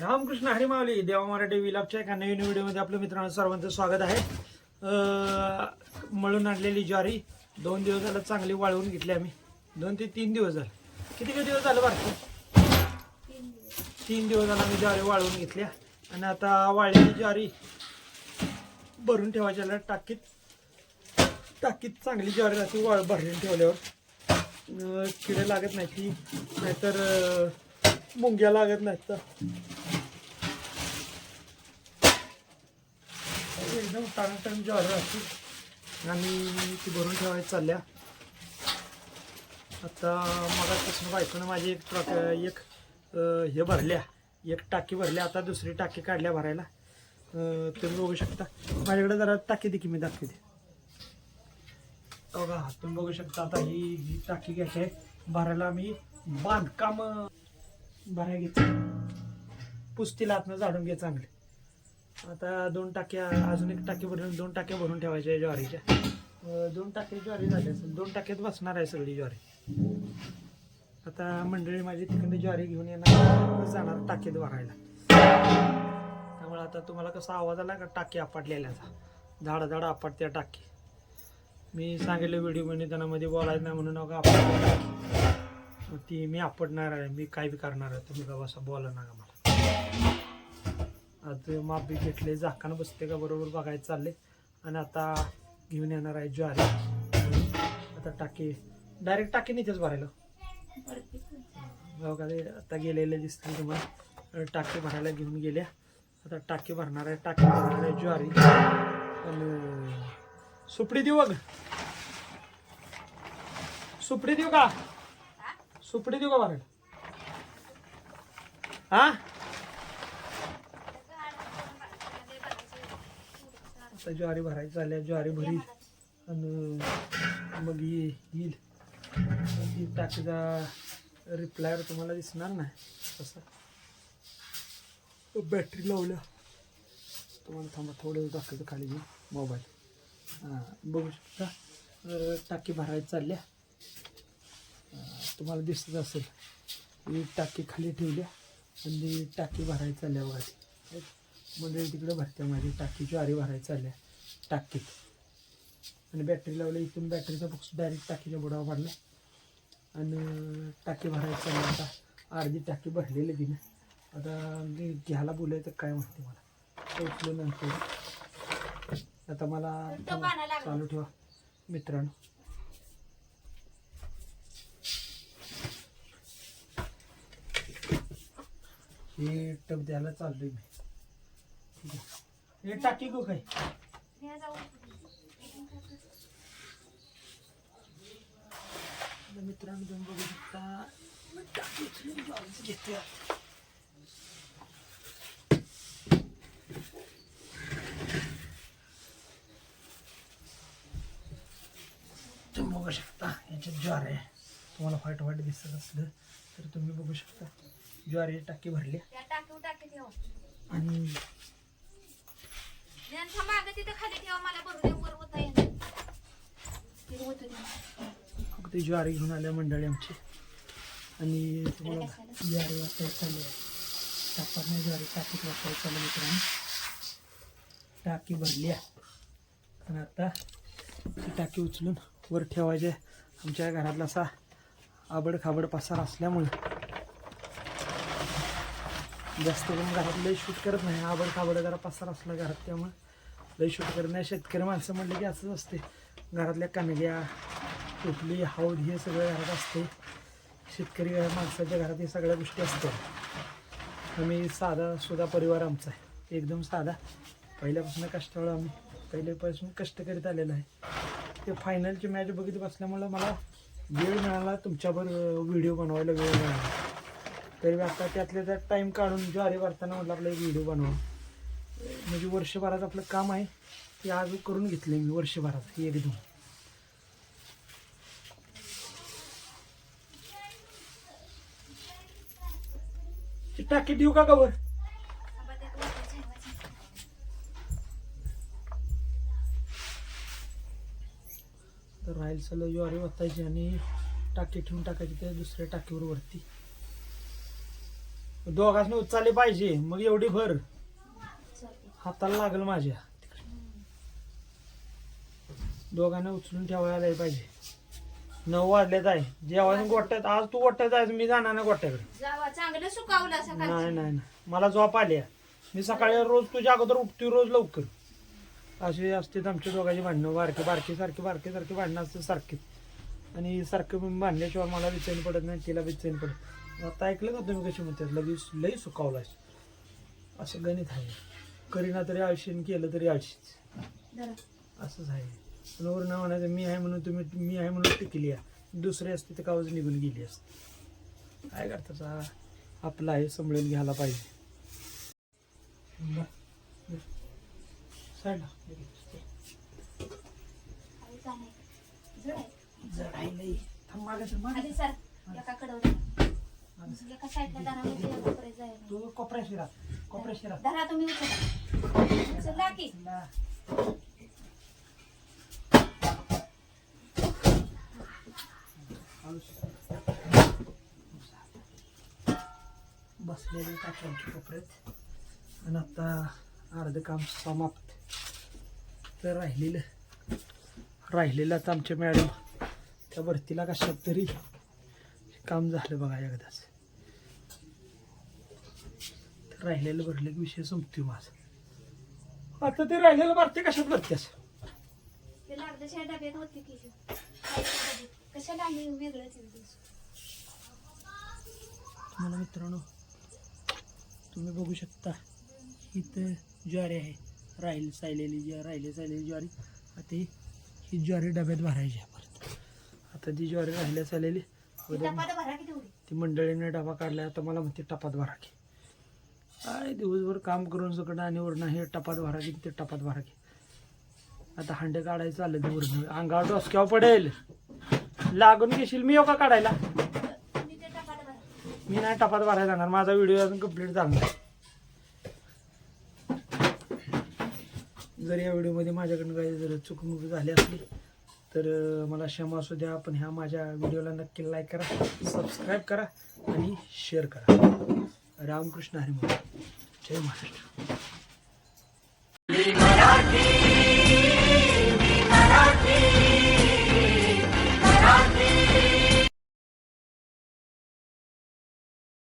रामकृष्ण हरी माऊली देवा मराठी विलापच्या एका नवीन व्हिडिओमध्ये आपल्या मित्रांनो सर्वांचं स्वागत आहे. मळून आणलेली ज्वारी दोन दिवस झालं चांगली वाळवून घेतली आम्ही. दोन ते तीन दिवस झाले. किती किती दिवस झालं बारकी? तीन दिवस झालं आम्ही ज्वारी वाळवून घेतल्या. आणि आता वाळलेली ज्वारी भरून ठेवायच्या टाकीत टाकीत चांगली ज्वारी राहते वाळ भरून ठेवल्यावर. किडे लागत नाही ती. नाहीतर मुंग्या लागत नाहीत तर. एकदम टाणटाण ज्वारी असते आणि ती भरून ठेवायची चालल्या. आता मगापासून बायकोनं माझी एक ट्रक एक हे भरल्या एक टाकी भरल्या आता दुसरी टाकी काढल्या भरायला. तुम्ही बघू शकता. माझ्याकडे जरा टाकी दे की मी दाखवते. बघा तुम्ही बघू शकता आता ही ही टाकी घ्यायची आहे भरायला मी बांधकाम भरायला घेते पुस्तीला आतनं झाडून घे चांगले. आता दोन टाक्या अजून एक टाकी भरून दोन टाक्या भरून ठेवायच्या ज्वारीच्या. दोन टाके ज्वारी झाली असेल दोन टाक्यात बसणार आहे सगळी ज्वारी. आता मंडळी माझी तिकडे ज्वारी घेऊन येणार जाणार टाकीत भरायला. त्यामुळे आता तुम्हाला कसा आवाज आला का टाकी आपटलेल्याचा. झाडा झाडं आपटत्या टाकी. मी सांगितलं व्हिडिओमध्ये त्यांना मध्ये बोलायचं नाही म्हणून नका आपटल्या टाकी. मग ती मी आपटणार आहे मी काय बी करणार आहे तुम्ही का बसा बोला नका मला. आज मापी घेतले झाकानं बसते का बरोबर बघायचं चालले आणि आता घेऊन येणार आहे ज्वारी. आता टाकी डायरेक्ट टाकी इथेच भरायला. हो बघा ते आता गेलेले दिसतील तुम्हाला. टाकी भरायला घेऊन गेल्या. आता टाकी भरणार आहे टाकी भरणार आहे ज्वारी. आणि सुपडी देऊ बघ सुपडी देऊ का? सुपडी देऊ का भरायला हा? आता ज्वारी भरायची चालल्या ज्वारी भरी. आणि मग येईल. ती टाकीचा रिप्लायर तुम्हाला दिसणार नाही. तसा बॅटरी लावल्या. तुम्हाला थांबा थोडं दाखवतो खाली घेऊन मोबाईल हां बघू शकता. टाकी भरायची चालल्या तुम्हाला दिसत असेल. ही टाकी खाली ठेवल्या आणि टाकी भरायची चालल्या बघा म्हणजे तिकडे भरते माझी. टाकी ज्वारी भरायची चालल्या टाकीत. आणि बॅटरी लावली इथून बॅटरीचा बॉक्स डायरेक्ट टाकीच्या बुडावर भरला. आणि टाकी भरायची चालली आता. अर्धी टाकी भरलेली तिने. आता मी घ्यायला बोलायचं काय म्हणते मला. उचलून नंतर आता मला चालू ठेवा मित्रांनो. हे टप द्यायला चाललोय मी. ठीक आहे. हे टाकी गो काय? मित्रांनो तुम्ही बघू शकता टाकी उचलून जाऊन घेते तुम्ही बघू शकता याच्यात ज्वार आहे. तुम्हाला व्हाईट व्हाईट दिसत असलं तर तुम्ही बघू शकता. ज्वारी टाकी भरली. आणि मागं तिथं खाली ठेवा मला वर होता. फक्त ज्वारी घेऊन आल्या मंडळी आमची. आणि तुम्हाला ज्वारी वाटायला चालू आहे. टाकत नाही ज्वारी टाकीत वाटायला चालू मित्रांनो. टाकी भरली आहे. आणि आता ती टाकी उचलून वर ठेवायची. आमच्या घरातला असा आबड खाबड पसार असल्यामुळे जास्त करून घरात लई शूट करत नाही. आबड खाबड जरा पसार असला घरात त्यामुळे लई शूट करत नाही शेतकरी माणसं म्हणले की असंच असते. घरातल्या कणग्या टोपली हौद हे सगळं घरात असते. शेतकरी माणसाच्या घरात हे सगळ्या गोष्टी असतात आम्ही साधा सुधा परिवार आमचा आहे. एकदम साधा. पहिल्यापासून कष्टाळू आम्ही. पहिल्यापासून कष्ट करीत आलेलो आहे. ते फायनलची मॅच बघित बसल्यामुळं मला वेळ मिळाला तुमच्यावर व्हिडिओ बनवायला वेळ मिळाला. तरी आता त्यातल्या त्यात टाईम काढून ज्वारी भरताना म्हटलं आपला एक व्हिडिओ बनवा. म्हणजे वर्षभरात आपलं काम आहे ते आज करून घेतले मी वर्षभरात हे एकदम ती टाकी देऊ का गवर? तर राहील सलो ज्वारी वाचायची आणि टाकी ठेवून टाकायची त्या दुसऱ्या टाकीवर वरती. दोघांनी उचलले पाहिजे मग एवढी भर. हाताला लागल माझ्या. दोघांना उचलून ठेवायला पाहिजे. नऊ वाजलेत आहे. जेवण गोट्यात आज तू गोट्यात जायचं मी जाणार ना गोट्याकडे. जावा चांगलं सुकावलं नाही सकाळी नाही नाही. मला झोप आली. मी सकाळी रोज तुझ्या अगोदर उठतोय रोज लवकर. असे असते आमच्या दोघांची भांडणं. बारके बारके सारखे बारके सारखे भांडणं असते सारखे. आणि सारखं भांडल्याशिवाय मला विचैन पडत नाही तिला विचैन पडत. आता ऐकलं का तुम्ही कशी म्हणतात लगेच लई सुकावलाय असं गणित आहे. करीना तरी आयुष्याने केलं तरी जरा. असंच आहे पण वरून म्हणायचं मी आहे म्हणून तुम्ही मी आहे म्हणून टिकली आहे दुसरी असते तर कावच निघून गेली असते काय करता आपलं आहे सांभाळून घ्यायला पाहिजे साईडला. खाली का नाही? जड आहे. जड आहे लई. थांब मागं सर, मागं आधी सर. सर एका कडवं एका साईडला दारामध्ये एका कडे जायला तू कोपऱ्याशी राहा राहा धरा तुम्ही उचला. उचलला की. ला. बसलेले टाक्यांच्या कोपऱ्यात. आणि आता अर्ध काम समाप्त. तर राहिलेलं राहिलेलं आता आमच्या मॅडम त्या भरतीला कशात तरी काम झालं बघा एकदाच. राहिलेलं भरलं की विषय संपतोय माझा. आता ते राहिलेलं भरते कशात भरतेस? तुम्हाला मित्रांनो तुम्ही बघू शकता इथं ज्वारी आहे. राहील सायलेली ज्वा राहिली सायलेली ज्वारी. आता ही ज्वारी डब्यात भरायची आहे परत. आता ती ज्वारी राहिल्या चाललेली ती मंडळीने डबा काढला आता मला म्हणते टपात भरा की. काय दिवसभर काम करून सगळं आणि वरणं हे टपात भरा की ते टपात भरा की. आता हांडे काढायचं आलं दिवसभर अंगावर डोसक्यावर पडेल. लागून घेशील मी येऊ का काढायला? मी नाही टपात भरायला जाणार. माझा व्हिडिओ अजून कंप्लीट झाला जर या व्हिडिओमध्ये माझ्याकडनं काही जर चुकमुक झाली असली तर मला क्षमा असू द्या. पण ह्या माझ्या व्हिडिओला नक्की लाईक करा सबस्क्राईब करा आणि शेअर करा. रामकृष्ण हरी जय महाराष्ट्र.